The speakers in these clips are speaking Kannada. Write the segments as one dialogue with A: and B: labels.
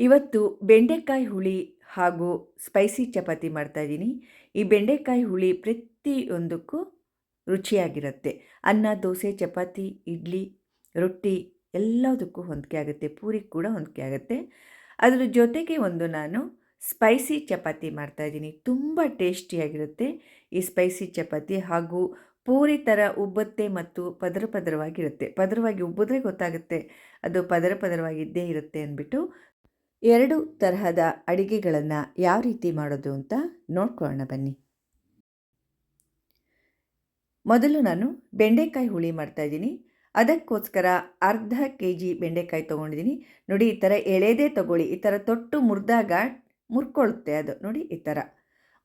A: ಇವತ್ತು ಬೆಂಡೆಕಾಯಿ ಹುಳಿ ಹಾಗೂ ಸ್ಪೈಸಿ ಚಪಾತಿ ಮಾಡ್ತಾಯಿದ್ದೀನಿ ಈ ಬೆಂಡೆಕಾಯಿ ಹುಳಿ ಪ್ರತಿಯೊಂದಕ್ಕೂ ರುಚಿಯಾಗಿರುತ್ತೆ. ಅನ್ನ, ದೋಸೆ, ಚಪಾತಿ, ಇಡ್ಲಿ, ರೊಟ್ಟಿ ಎಲ್ಲದಕ್ಕೂ ಹೊಂದಿಕೆ ಆಗುತ್ತೆ. ಪೂರಿ ಕೂಡ ಹೊಂದಿಕೆ ಆಗುತ್ತೆ. ಅದರ ಜೊತೆಗೆ ಒಂದು ನಾನು ಸ್ಪೈಸಿ ಚಪಾತಿ ಮಾಡ್ತಾಯಿದ್ದೀನಿ ತುಂಬ ಟೇಸ್ಟಿಯಾಗಿರುತ್ತೆ ಈ ಸ್ಪೈಸಿ ಚಪಾತಿ ಹಾಗೂ ಪೂರಿ ಥರ ಉಬ್ಬುತ್ತೆ ಮತ್ತು ಪದರ ಪದರವಾಗಿರುತ್ತೆ. ಪದರವಾಗಿ ಉಬ್ಬಿದ್ರೆ ಗೊತ್ತಾಗುತ್ತೆ. ಅದು ಪದರ ಪದರವಾಗಿದ್ದೇ ಇರುತ್ತೆ ಅಂದ್ಬಿಟ್ಟು ಎರಡು ತರಹದ ಅಡಿಗೆಗಳನ್ನು ಯಾವ ರೀತಿ ಮಾಡೋದು ಅಂತ ನೋಡ್ಕೊಳ್ಳೋಣ ಬನ್ನಿ. ಮೊದಲು ನಾನು ಬೆಂಡೆಕಾಯಿ ಹುಳಿ ಮಾಡ್ತಾಯಿದ್ದೀನಿ ಅದಕ್ಕೋಸ್ಕರ ಅರ್ಧ ಕೆ ಜಿ ಬೆಂಡೆಕಾಯಿ ತೊಗೊಂಡಿದ್ದೀನಿ. ನೋಡಿ, ಈ ಥರ ಎಳೆದೇ ತಗೊಳ್ಳಿ. ಈ ಥರ ತೊಟ್ಟು ಮುರಿದಾಗ ಮುರ್ಕೊಳ್ಳುತ್ತೆ ಅದು. ನೋಡಿ, ಈ ಥರ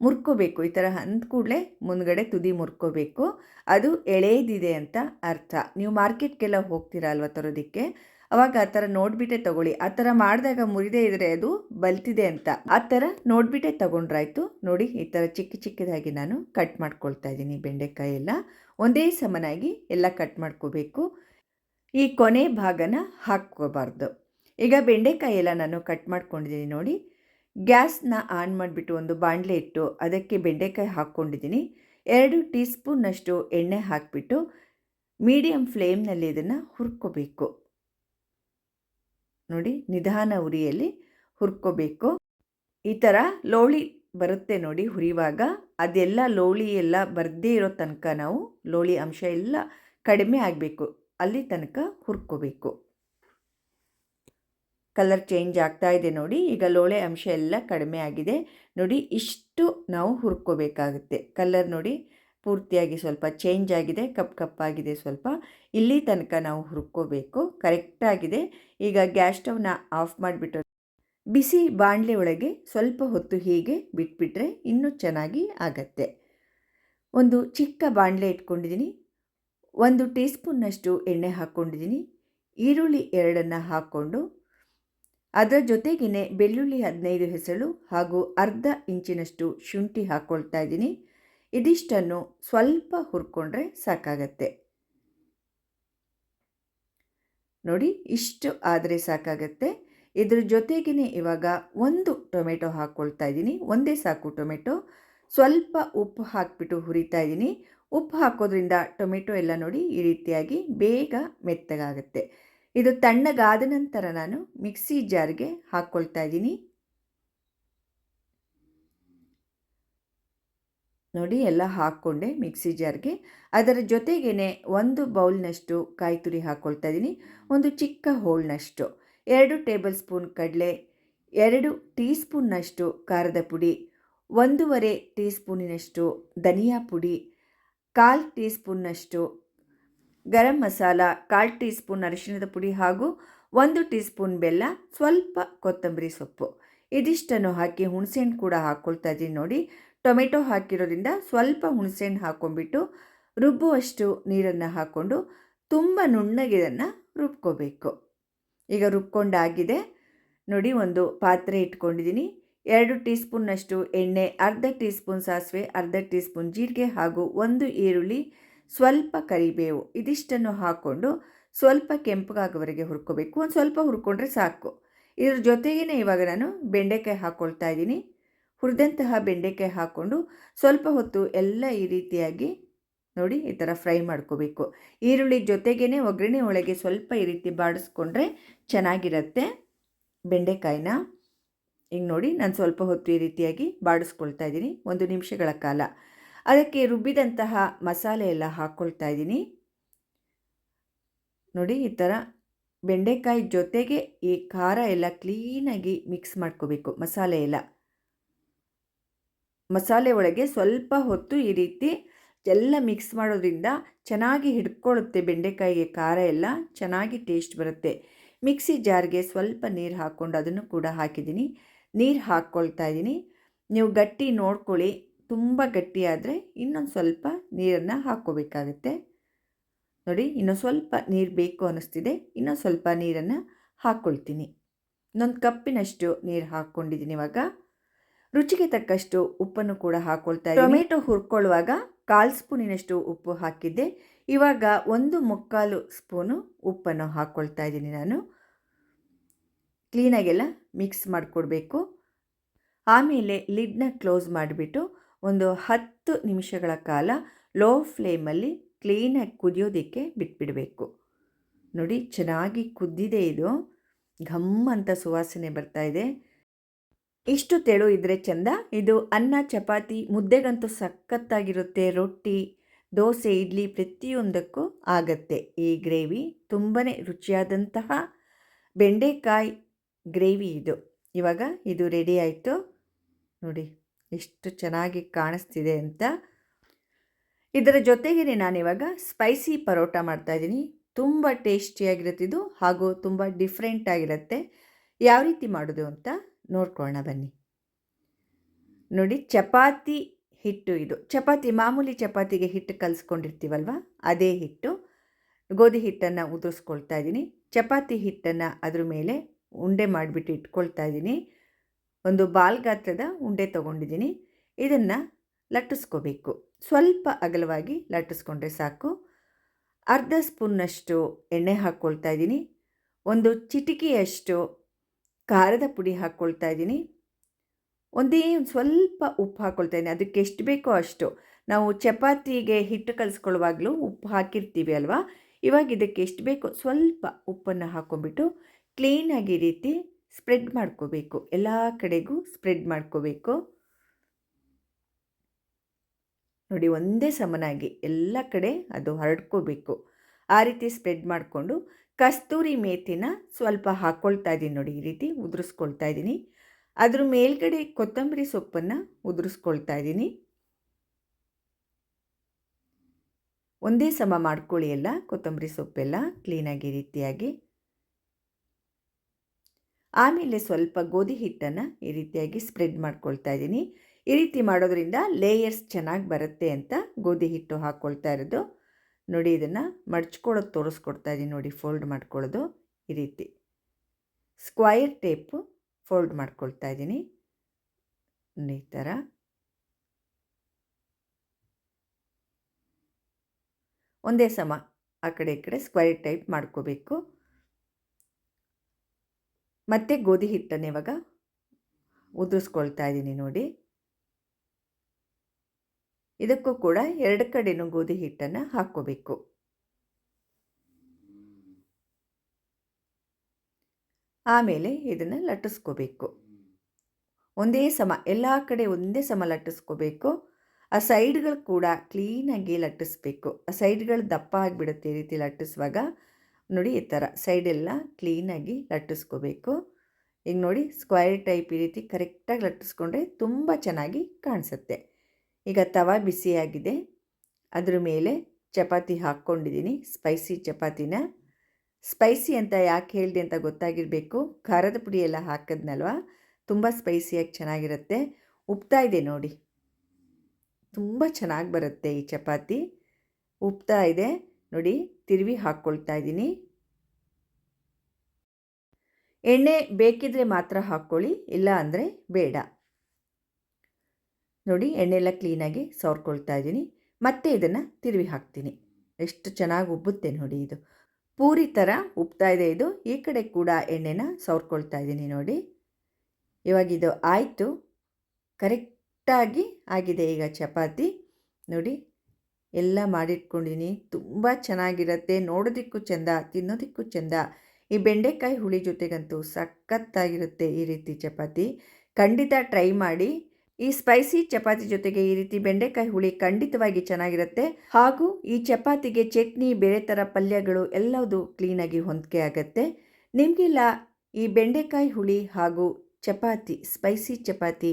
A: ಮುರ್ಕೋಬೇಕು. ಈ ಥರ ಅಂದ ಕೂಡಲೇ ಮುಂದ್ಗಡೆ ತುದಿ ಮುರ್ಕೋಬೇಕು. ಅದು ಎಳೆದಿದೆ ಅಂತ ಅರ್ಥ. ನೀವು ಮಾರ್ಕೆಟ್ಗೆಲ್ಲ ಹೋಗ್ತೀರಾ ಅಲ್ವಾ ತರೋದಕ್ಕೆ? ಅವಾಗ ಆ ಥರ ನೋಡಿಬಿಟ್ಟೆ ತಗೊಳ್ಳಿ. ಆ ಥರ ಮಾಡಿದಾಗ ಮುರಿದೇ ಇದ್ರೆ ಅದು ಬಲ್ತಿದೆ ಅಂತ. ಆ ಥರ ನೋಡಿಬಿಟ್ಟೆ ತಗೊಂಡ್ರಾಯ್ತು. ನೋಡಿ, ಈ ಥರ ಚಿಕ್ಕ ಚಿಕ್ಕದಾಗಿ ನಾನು ಕಟ್ ಮಾಡ್ಕೊಳ್ತಾ ಇದ್ದೀನಿ ಬೆಂಡೆಕಾಯಿ ಎಲ್ಲ ಒಂದೇ ಸಮನಾಗಿ ಎಲ್ಲ ಕಟ್ ಮಾಡ್ಕೋಬೇಕು. ಈ ಕೊನೆ ಭಾಗನ ಹಾಕ್ಕೋಬಾರ್ದು. ಈಗ ಬೆಂಡೆಕಾಯಿ ಎಲ್ಲ ನಾನು ಕಟ್ ಮಾಡ್ಕೊಂಡಿದ್ದೀನಿ ನೋಡಿ. ಗ್ಯಾಸ್ನ ಆನ್ ಮಾಡಿಬಿಟ್ಟು ಒಂದು ಬಾಣಲೆ ಇಟ್ಟು ಅದಕ್ಕೆ ಬೆಂಡೆಕಾಯಿ ಹಾಕ್ಕೊಂಡಿದ್ದೀನಿ. ಎರಡು ಟೀ ಸ್ಪೂನ್ನಷ್ಟು ಎಣ್ಣೆ ಹಾಕಿಬಿಟ್ಟು ಮೀಡಿಯಮ್ ಫ್ಲೇಮ್ನಲ್ಲಿ ಇದನ್ನು ಹುರ್ಕೋಬೇಕು. ನೋಡಿ, ನಿಧಾನ ಉರಿಯಲ್ಲಿ ಹುರ್ಕೋಬೇಕು. ಈ ಥರ ಲೋಳಿ ಬರುತ್ತೆ ನೋಡಿ ಹುರಿವಾಗ. ಅದೆಲ್ಲ ಲೋಳಿ ಎಲ್ಲ ಬರದೇ ಇರೋ ತನಕ ನಾವು ಲೋಳಿ ಅಂಶ ಎಲ್ಲ ಕಡಿಮೆ ಆಗಬೇಕು. ಅಲ್ಲಿ ತನಕ ಹುರ್ಕೋಬೇಕು. ಕಲರ್ ಚೇಂಜ್ ಆಗ್ತಾ ಇದೆ ನೋಡಿ. ಈಗ ಲೋಳೆ ಅಂಶ ಎಲ್ಲ ಕಡಿಮೆ ಆಗಿದೆ. ನೋಡಿ, ಇಷ್ಟು ನಾವು ಹುರ್ಕೋಬೇಕಾಗುತ್ತೆ. ಕಲರ್ ನೋಡಿ ಪೂರ್ತಿಯಾಗಿ ಸ್ವಲ್ಪ ಚೇಂಜ್ ಆಗಿದೆ, ಕಪ್ ಕಪ್ಪಾಗಿದೆ ಸ್ವಲ್ಪ. ಇಲ್ಲಿ ತನಕ ನಾವು ಹುರ್ಕೋಬೇಕು. ಕರೆಕ್ಟಾಗಿದೆ ಈಗ ಗ್ಯಾಸ್ ಸ್ಟವ್ನ ಆಫ್ ಮಾಡಿಬಿಟ್ಟು ಬಿಸಿ ಬಾಣಲೆ ಒಳಗೆ ಸ್ವಲ್ಪ ಹೊತ್ತು ಹೀಗೆ ಬಿಟ್ಬಿಟ್ರೆ ಇನ್ನೂ ಚೆನ್ನಾಗಿ ಆಗತ್ತೆ. ಒಂದು ಚಿಕ್ಕ ಬಾಣಲೆ ಇಟ್ಕೊಂಡಿದ್ದೀನಿ. ಒಂದು ಟೀ ಸ್ಪೂನ್ನಷ್ಟು ಎಣ್ಣೆ ಹಾಕ್ಕೊಂಡಿದ್ದೀನಿ. ಈರುಳ್ಳಿ ಎರಡನ್ನು ಹಾಕ್ಕೊಂಡು ಅದರ ಜೊತೆಗೇ ಬೆಳ್ಳುಳ್ಳಿ ಹದಿನೈದು ಹೆಸಳು ಹಾಗೂ ಅರ್ಧ ಇಂಚಿನಷ್ಟು ಶುಂಠಿ ಹಾಕ್ಕೊಳ್ತಾ ಇದ್ದೀನಿ. ಇದಿಷ್ಟನ್ನು ಸ್ವಲ್ಪ ಹುರ್ಕೊಂಡ್ರೆ ಸಾಕಾಗತ್ತೆ. ನೋಡಿ, ಇಷ್ಟು ಆದರೆ ಸಾಕಾಗತ್ತೆ. ಇದ್ರ ಜೊತೆಗೇ ಇವಾಗ ಒಂದು ಟೊಮೆಟೊ ಹಾಕ್ಕೊಳ್ತಾ ಇದ್ದೀನಿ. ಒಂದೇ ಸಾಕು ಟೊಮೆಟೊ. ಸ್ವಲ್ಪ ಉಪ್ಪು ಹಾಕಿಬಿಟ್ಟು ಹುರಿತಾ ಇದ್ದೀನಿ. ಉಪ್ಪು ಹಾಕೋದ್ರಿಂದ ಟೊಮೆಟೊ ಎಲ್ಲ ನೋಡಿ ಈ ರೀತಿಯಾಗಿ ಬೇಗ ಮೆತ್ತಗಾಗುತ್ತೆ. ಇದು ತಣ್ಣಗಾದ ನಂತರ ನಾನು ಮಿಕ್ಸಿ ಜಾರ್ಗೆ ಹಾಕ್ಕೊಳ್ತಾ ಇದ್ದೀನಿ. ನೋಡಿ ಎಲ್ಲ ಹಾಕ್ಕೊಂಡೆ ಮಿಕ್ಸಿ ಜಾರ್ಗೆ. ಅದರ ಜೊತೆಗೇ ಒಂದು ಬೌಲ್ನಷ್ಟು ಕಾಯಿ ತುರಿ ಹಾಕ್ಕೊಳ್ತಾ ಇದ್ದೀನಿ. ಒಂದು ಚಿಕ್ಕ ಹೋಳ್ನಷ್ಟು ಎರಡು ಟೇಬಲ್ ಸ್ಪೂನ್ ಕಡಲೆ, ಎರಡು ಟೀ ಸ್ಪೂನ್ನಷ್ಟು ಖಾರದ ಪುಡಿ, ಒಂದೂವರೆ ಟೀ ಸ್ಪೂನಿನಷ್ಟು ಧನಿಯಾ ಪುಡಿ, ಕಾಲು ಟೀ ಸ್ಪೂನ್ನಷ್ಟು ಗರಂ ಮಸಾಲ, ಕಾಲು ಟೀ ಸ್ಪೂನ್ ಅರಿಶಿಣದ ಪುಡಿ ಹಾಗೂ ಒಂದು ಟೀ ಸ್ಪೂನ್ ಬೆಲ್ಲ, ಸ್ವಲ್ಪ ಕೊತ್ತಂಬರಿ ಸೊಪ್ಪು. ಇದಿಷ್ಟನ್ನು ಹಾಕಿ ಹುಣಸೆಹಣ್ಣು ಕೂಡ ಹಾಕ್ಕೊಳ್ತಾ ಇದ್ದೀನಿ ನೋಡಿ. ಟೊಮೆಟೊ ಹಾಕಿರೋದ್ರಿಂದ ಸ್ವಲ್ಪ ಹುಣಸೆಹಣ್ಣು ಹಾಕ್ಕೊಂಡ್ಬಿಟ್ಟು ರುಬ್ಬುವಷ್ಟು ನೀರನ್ನು ಹಾಕ್ಕೊಂಡು ತುಂಬ ನುಣ್ಣಗೆ ಇದನ್ನು ರುಬ್ಕೋಬೇಕು. ಈಗ ರುಬ್ಕೊಂಡಾಗಿದೆ. ನೋಡಿ ಒಂದು ಪಾತ್ರೆ ಇಟ್ಕೊಂಡಿದ್ದೀನಿ. ಎರಡು ಟೀ ಸ್ಪೂನ್ನಷ್ಟು ಎಣ್ಣೆ, ಅರ್ಧ ಟೀ ಸ್ಪೂನ್ ಸಾಸಿವೆ, ಅರ್ಧ ಟೀ ಸ್ಪೂನ್ ಜೀರಿಗೆ ಹಾಗೂ ಒಂದು ಈರುಳ್ಳಿ, ಸ್ವಲ್ಪ ಕರಿಬೇವು ಇದಿಷ್ಟನ್ನು ಹಾಕ್ಕೊಂಡು ಸ್ವಲ್ಪ ಕೆಂಪಗಾಗೋವರೆಗೆ ಹುರ್ಕೋಬೇಕು. ಒಂದು ಸ್ವಲ್ಪ ಹುರ್ಕೊಂಡ್ರೆ ಸಾಕು. ಇದ್ರ ಜೊತೆಗೇ ಇವಾಗ ನಾನು ಬೆಂಡೆಕಾಯಿ ಹಾಕ್ಕೊಳ್ತಾ ಇದ್ದೀನಿ. ಹುರಿದಂತಹ ಬೆಂಡೆಕಾಯಿ ಹಾಕ್ಕೊಂಡು ಸ್ವಲ್ಪ ಹೊತ್ತು ಎಲ್ಲ ಈ ರೀತಿಯಾಗಿ ನೋಡಿ ಈ ಥರ ಫ್ರೈ ಮಾಡ್ಕೋಬೇಕು. ಈರುಳ್ಳಿ ಜೊತೆಗೇ ಒಗ್ಗರಣೆ ಒಳಗೆ ಸ್ವಲ್ಪ ಈ ರೀತಿ ಬಾಡಿಸ್ಕೊಂಡ್ರೆ ಚೆನ್ನಾಗಿರುತ್ತೆ ಬೆಂಡೆಕಾಯಿನ. ಈಗ ನೋಡಿ ನಾನು ಸ್ವಲ್ಪ ಹೊತ್ತು ಈ ರೀತಿಯಾಗಿ ಬಾಡಿಸ್ಕೊಳ್ತಾ ಇದ್ದೀನಿ, ಒಂದು ನಿಮಿಷಗಳ ಕಾಲ. ಅದಕ್ಕೆ ರುಬ್ಬಿದಂತಹ ಮಸಾಲೆ ಎಲ್ಲ ಹಾಕ್ಕೊಳ್ತಾ ಇದ್ದೀನಿ. ನೋಡಿ ಈ ಥರ ಬೆಂಡೆಕಾಯಿ ಜೊತೆಗೆ ಈ ಖಾರ ಎಲ್ಲ ಕ್ಲೀನಾಗಿ ಮಿಕ್ಸ್ ಮಾಡ್ಕೋಬೇಕು ಮಸಾಲೆ ಎಲ್ಲ. ಮಸಾಲೆ ಒಳಗೆ ಸ್ವಲ್ಪ ಹೊತ್ತು ಈ ರೀತಿ ಎಲ್ಲ ಮಿಕ್ಸ್ ಮಾಡೋದ್ರಿಂದ ಚೆನ್ನಾಗಿ ಹಿಡ್ಕೊಳ್ಳುತ್ತೆ ಬೆಂಡೆಕಾಯಿಗೆ ಖಾರ ಎಲ್ಲ, ಚೆನ್ನಾಗಿ ಟೇಸ್ಟ್ ಬರುತ್ತೆ. ಮಿಕ್ಸಿ ಜಾರ್ಗೆ ಸ್ವಲ್ಪ ನೀರು ಹಾಕ್ಕೊಂಡು ಅದನ್ನು ಕೂಡ ಹಾಕಿದ್ದೀನಿ. ನೀರು ಹಾಕ್ಕೊಳ್ತಾ ಇದ್ದೀನಿ. ನೀವು ಗಟ್ಟಿ ನೋಡ್ಕೊಳ್ಳಿ, ತುಂಬ ಗಟ್ಟಿಯಾದರೆ ಇನ್ನೊಂದು ಸ್ವಲ್ಪ ನೀರನ್ನು ಹಾಕ್ಕೋಬೇಕಾಗುತ್ತೆ. ನೋಡಿ, ಇನ್ನೊಂದು ಸ್ವಲ್ಪ ನೀರು ಬೇಕು ಅನ್ನಿಸ್ತಿದೆ. ಇನ್ನೊಂದು ಸ್ವಲ್ಪ ನೀರನ್ನು ಹಾಕ್ಕೊಳ್ತೀನಿ. ಇನ್ನೊಂದು ಕಪ್ಪಿನಷ್ಟು ನೀರು ಹಾಕ್ಕೊಂಡಿದ್ದೀನಿ ಇವಾಗ. ರುಚಿಗೆ ತಕ್ಕಷ್ಟು ಉಪ್ಪನ್ನು ಕೂಡ ಹಾಕೊಳ್ತಾ ಟೊಮೆಟೊ ಹುರ್ಕೊಳ್ಳುವಾಗ ಕಾಲು ಸ್ಪೂನಿನಷ್ಟು ಉಪ್ಪು ಹಾಕಿದ್ದೆ. ಇವಾಗ ಒಂದು ಮುಕ್ಕಾಲು ಸ್ಪೂನು ಉಪ್ಪನ್ನು ಹಾಕ್ಕೊಳ್ತಾ ಇದ್ದೀನಿ ನಾನು. ಕ್ಲೀನಾಗೆಲ್ಲ ಮಿಕ್ಸ್ ಮಾಡಿಕೊಡ್ಬೇಕು. ಆಮೇಲೆ ಲಿಡ್ನ ಕ್ಲೋಸ್ ಮಾಡಿಬಿಟ್ಟು ಒಂದು ಹತ್ತು ನಿಮಿಷಗಳ ಕಾಲ ಲೋ ಫ್ಲೇಮಲ್ಲಿ ಕ್ಲೀನಾಗಿ ಕುದಿಯೋದಕ್ಕೆ ಬಿಟ್ಬಿಡಬೇಕು. ನೋಡಿ, ಚೆನ್ನಾಗಿ ಕುದ್ದಿದೆ ಇದು. ಘಮ್ ಅಂತ ಸುವಾಸನೆ ಬರ್ತಾ ಇದೆ. ಇಷ್ಟು ತೆಳು ಇದ್ರೆ ಚೆಂದ. ಇದು ಅನ್ನ, ಚಪಾತಿ, ಮುದ್ದೆಗಂತೂ ಸಖತ್ತಾಗಿರುತ್ತೆ. ರೊಟ್ಟಿ, ದೋಸೆ, ಇಡ್ಲಿ ಪ್ರತಿಯೊಂದಕ್ಕೂ ಆಗತ್ತೆ. ಈ ಗ್ರೇವಿ ತುಂಬಾ ರುಚಿಯಾದಂತಹ ಬೆಂಡೆಕಾಯಿ ಗ್ರೇವಿ ಇದು. ಇವಾಗ ಇದು ರೆಡಿ ಆಯಿತು. ನೋಡಿ, ಎಷ್ಟು ಚೆನ್ನಾಗಿ ಕಾಣಿಸ್ತಿದೆ ಅಂತ. ಇದರ ಜೊತೆಗೆ ನಾನಿವಾಗ ಸ್ಪೈಸಿ ಪರೋಟ ಮಾಡ್ತಾಯಿದ್ದೀನಿ ತುಂಬ ಟೇಸ್ಟಿಯಾಗಿರುತ್ತಿದ್ದು ಹಾಗೂ ತುಂಬ ಡಿಫ್ರೆಂಟಾಗಿರುತ್ತೆ ಯಾವ ರೀತಿ ಮಾಡೋದು ಅಂತ ನೋಡ್ಕೊಳ್ಳೋಣ ಬನ್ನಿ. ನೋಡಿ ಚಪಾತಿ ಹಿಟ್ಟು ಇದು. ಚಪಾತಿ ಮಾಮೂಲಿ ಚಪಾತಿಗೆ ಹಿಟ್ಟು ಕಲಿಸ್ಕೊಂಡಿರ್ತೀವಲ್ವ? ಅದೇ ಹಿಟ್ಟು. ಗೋಧಿ ಹಿಟ್ಟನ್ನು ಉದುರಿಸ್ಕೊಳ್ತಾ ಇದ್ದೀನಿ ಚಪಾತಿ ಹಿಟ್ಟನ್ನು ಅದ್ರ ಮೇಲೆ ಉಂಡೆ ಮಾಡಿಬಿಟ್ಟು ಇಟ್ಕೊಳ್ತಾ ಇದ್ದೀನಿ ಒಂದು ಬಾಲ್ ಗಾತ್ರದ ಉಂಡೆ ತೊಗೊಂಡಿದ್ದೀನಿ ಇದನ್ನು ಲಟ್ಟಿಸ್ಕೋಬೇಕು. ಸ್ವಲ್ಪ ಅಗಲವಾಗಿ ಲಟ್ಟಿಸ್ಕೊಂಡ್ರೆ ಸಾಕು. ಅರ್ಧ ಸ್ಪೂನ್ನಷ್ಟು ಎಣ್ಣೆ ಹಾಕ್ಕೊಳ್ತಾ ಇದ್ದೀನಿ ಒಂದು ಚಿಟಿಕೆಯಷ್ಟು ಖಾರದ ಪುಡಿ ಹಾಕ್ಕೊಳ್ತಾ ಇದ್ದೀನಿ. ಒಂದೇ ಒಂದು ಸ್ವಲ್ಪ ಉಪ್ಪು ಹಾಕ್ಕೊಳ್ತಾ ಇದ್ದೀನಿ. ಅದಕ್ಕೆ ಎಷ್ಟು ಬೇಕೋ ಅಷ್ಟು. ನಾವು ಚಪಾತಿಗೆ ಹಿಟ್ಟು ಕಲಿಸ್ಕೊಳ್ಳುವಾಗಲೂ ಉಪ್ಪು ಹಾಕಿರ್ತೀವಿ ಅಲ್ವಾ? ಇವಾಗ ಇದಕ್ಕೆ ಎಷ್ಟು ಬೇಕೋ ಸ್ವಲ್ಪ ಉಪ್ಪನ್ನು ಹಾಕ್ಕೊಂಬಿಟ್ಟು ಕ್ಲೀನಾಗಿ ರೀತಿ ಸ್ಪ್ರೆಡ್ ಮಾಡ್ಕೋಬೇಕು. ಎಲ್ಲ ಕಡೆಗೂ ಸ್ಪ್ರೆಡ್ ಮಾಡ್ಕೋಬೇಕು. ನೋಡಿ, ಒಂದೇ ಸಮನಾಗಿ ಎಲ್ಲ ಕಡೆ ಅದು ಹರಡ್ಕೋಬೇಕು. ಆ ರೀತಿ ಸ್ಪ್ರೆಡ್ ಮಾಡಿಕೊಂಡು ಕಸ್ತೂರಿ ಮೇತಿನ ಸ್ವಲ್ಪ ಹಾಕ್ಕೊಳ್ತಾ ಇದ್ದೀನಿ ನೋಡಿ ಈ ರೀತಿ ಉದುರಿಸ್ಕೊಳ್ತಾ ಇದ್ದೀನಿ. ಅದ್ರ ಮೇಲ್ಗಡೆ ಕೊತ್ತಂಬರಿ ಸೊಪ್ಪನ್ನು ಉದುರಿಸ್ಕೊಳ್ತಾ ಇದ್ದೀನಿ. ಒಂದೇ ಸಮ ಮಾಡ್ಕೊಳ್ಳಿ ಎಲ್ಲ ಕೊತ್ತಂಬರಿ ಸೊಪ್ಪೆಲ್ಲ ಕ್ಲೀನಾಗಿ ರೀತಿಯಾಗಿ. ಆಮೇಲೆ ಸ್ವಲ್ಪ ಗೋಧಿ ಹಿಟ್ಟನ್ನು ಈ ರೀತಿಯಾಗಿ ಸ್ಪ್ರೆಡ್ ಮಾಡ್ಕೊಳ್ತಾ ಇದ್ದೀನಿ. ಈ ರೀತಿ ಮಾಡೋದ್ರಿಂದ ಲೇಯರ್ಸ್ ಚೆನ್ನಾಗಿ ಬರುತ್ತೆ ಅಂತ ಗೋಧಿ ಹಿಟ್ಟು ಹಾಕ್ಕೊಳ್ತಾ ಇರೋದು. ನೋಡಿ ಇದನ್ನು ಮಡ್ಚ್ಕೊಳ್ಳೋದು ತೋರಿಸ್ಕೊಡ್ತಾ ಇದ್ದೀನಿ ನೋಡಿ ಫೋಲ್ಡ್ ಮಾಡ್ಕೊಳ್ಳೋದು ಈ ರೀತಿ. ಸ್ಕ್ವೈರ್ ಟೇಪು ಫೋಲ್ಡ್ ಮಾಡ್ಕೊಳ್ತಾ ಇದ್ದೀನಿ ಈ ಥರ ಒಂದೇ ಸಮ, ಆ ಕಡೆ ಈ ಕಡೆ ಸ್ಕ್ವೈರ್ ಟೈಪ್ ಮಾಡ್ಕೋಬೇಕು. ಮತ್ತು ಗೋಧಿ ಹಿಟ್ಟನ್ನು ಇವಾಗ ಉದುರಿಸ್ಕೊಳ್ತಾ ಇದ್ದೀನಿ ನೋಡಿ. ಇದಕ್ಕೂ ಕೂಡ ಎರಡು ಕಡೆನೂ ಗೋಧಿ ಹಿಟ್ಟನ್ನು ಹಾಕ್ಕೋಬೇಕು. ಆಮೇಲೆ ಇದನ್ನು ಲಟ್ಟಿಸ್ಕೋಬೇಕು. ಒಂದೇ ಸಮ, ಎಲ್ಲ ಕಡೆ ಒಂದೇ ಸಮ ಲಟ್ಟಿಸ್ಕೋಬೇಕು. ಆ ಸೈಡ್ಗಳು ಕೂಡ ಕ್ಲೀನಾಗಿ ಲಟ್ಟಿಸ್ಬೇಕು. ಆ ಸೈಡ್ಗಳು ದಪ್ಪ ಆಗಿಬಿಡುತ್ತೆ ಈ ರೀತಿ ಲಟ್ಟಿಸುವಾಗ. ನೋಡಿ ಈ ಥರ, ಸೈಡೆಲ್ಲ ಕ್ಲೀನಾಗಿ ಲಟ್ಟಿಸ್ಕೋಬೇಕು. ಈಗ ನೋಡಿ, ಸ್ಕ್ವೈರ್ ಟೈಪ್ ಈ ರೀತಿ ಕರೆಕ್ಟಾಗಿ ಲಟ್ಟಿಸ್ಕೊಂಡ್ರೆ ತುಂಬ ಚೆನ್ನಾಗಿ ಕಾಣಿಸುತ್ತೆ. ಈಗ ತವ ಬಿಸಿಯಾಗಿದೆ. ಅದ್ರ ಮೇಲೆ ಚಪಾತಿ ಹಾಕ್ಕೊಂಡಿದ್ದೀನಿ. ಸ್ಪೈಸಿ ಚಪಾತಿನ. ಸ್ಪೈಸಿ ಅಂತ ಯಾಕೆ ಹೇಳಿದೆ ಅಂತ ಗೊತ್ತಾಗಿರಬೇಕು. ಖಾರದ ಪುಡಿ ಎಲ್ಲ ಹಾಕಿದ್ನಲ್ವ? ತುಂಬ ಸ್ಪೈಸಿಯಾಗಿ ಚೆನ್ನಾಗಿರುತ್ತೆ. ಉಪ್ತಾ ಇದೆ ನೋಡಿ. ತುಂಬ ಚೆನ್ನಾಗಿ ಬರುತ್ತೆ ಈ ಚಪಾತಿ. ಉಪ್ತಾ ಇದೆ. ನೋಡಿ, ತಿರುವಿ ಹಾಕ್ಕೊಳ್ತಾ ಇದ್ದೀನಿ. ಎಣ್ಣೆ ಬೇಕಿದ್ರೆ ಮಾತ್ರ ಹಾಕ್ಕೊಳ್ಳಿ, ಇಲ್ಲ ಅಂದರೆ ಬೇಡ. ನೋಡಿ ಎಣ್ಣೆ ಎಲ್ಲ ಕ್ಲೀನಾಗಿ ಸವರ್ಕೊಳ್ತಾ ಇದ್ದೀನಿ. ಮತ್ತೆ ಇದನ್ನು ತಿರುವಿ ಹಾಕ್ತೀನಿ. ಎಷ್ಟು ಚೆನ್ನಾಗಿ ಉಬ್ಬುತ್ತೆ ನೋಡಿ ಇದು. ಪೂರಿ ಥರ ಉಬ್ತಾ ಇದೆ ಇದು. ಈ ಕಡೆ ಕೂಡ ಎಣ್ಣೆನ ಸವರ್ಕೊಳ್ತಾ ಇದ್ದೀನಿ ನೋಡಿ. ಇವಾಗಿದು ಆಯಿತು. ಕರೆಕ್ಟಾಗಿ ಆಗಿದೆ ಈಗ ಚಪಾತಿ. ನೋಡಿ ಎಲ್ಲ ಮಾಡಿಟ್ಕೊಂಡಿನಿ ತುಂಬ ಚೆನ್ನಾಗಿರುತ್ತೆ. ನೋಡೋದಕ್ಕೂ ಚೆಂದ, ತಿನ್ನೋದಕ್ಕೂ ಚೆಂದ. ಈ ಬೆಂಡೆಕಾಯಿ ಹುಳಿ ಜೊತೆಗಂತೂ ಸಖತ್ತಾಗಿರುತ್ತೆ ಈ ರೀತಿ ಚಪಾತಿ. ಖಂಡಿತ ಟ್ರೈ ಮಾಡಿ. ಈ ಸ್ಪೈಸಿ ಚಪಾತಿ ಜೊತೆಗೆ ಈ ರೀತಿ ಬೆಂಡೆಕಾಯಿ ಹುಳಿ ಖಂಡಿತವಾಗಿ ಚೆನ್ನಾಗಿರುತ್ತೆ. ಹಾಗೂ ಈ ಚಪಾತಿಗೆ ಚಟ್ನಿ, ಬೇರೆ ಥರ ಪಲ್ಯಗಳು ಎಲ್ಲವುದು ಕ್ಲೀನಾಗಿ ಹೊಂದಿಕೆ ಆಗತ್ತೆ. ನಿಮಗೆಲ್ಲ ಈ ಬೆಂಡೆಕಾಯಿ ಹುಳಿ ಹಾಗೂ ಚಪಾತಿ, ಸ್ಪೈಸಿ ಚಪಾತಿ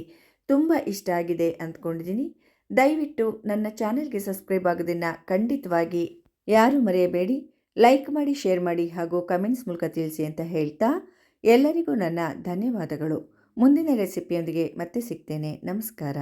A: ತುಂಬ ಇಷ್ಟ ಆಗಿದೆ ಅಂದ್ಕೊಂಡಿದ್ದೀನಿ. ದಯವಿಟ್ಟು ನನ್ನ ಚಾನೆಲ್ಗೆ ಸಬ್ಸ್ಕ್ರೈಬ್ ಆಗೋದನ್ನು ಖಂಡಿತವಾಗಿ ಯಾರೂ ಮರೆಯಬೇಡಿ. ಲೈಕ್ ಮಾಡಿ, ಶೇರ್ ಮಾಡಿ ಹಾಗೂ ಕಮೆಂಟ್ಸ್ ಮೂಲಕ ತಿಳಿಸಿ ಅಂತ ಹೇಳ್ತಾ ಎಲ್ಲರಿಗೂ ನನ್ನ ಧನ್ಯವಾದಗಳು. ಮುಂದಿನ ರೆಸಿಪಿಯೊಂದಿಗೆ ಮತ್ತೆ ಸಿಗ್ತೇನೆ. ನಮಸ್ಕಾರ.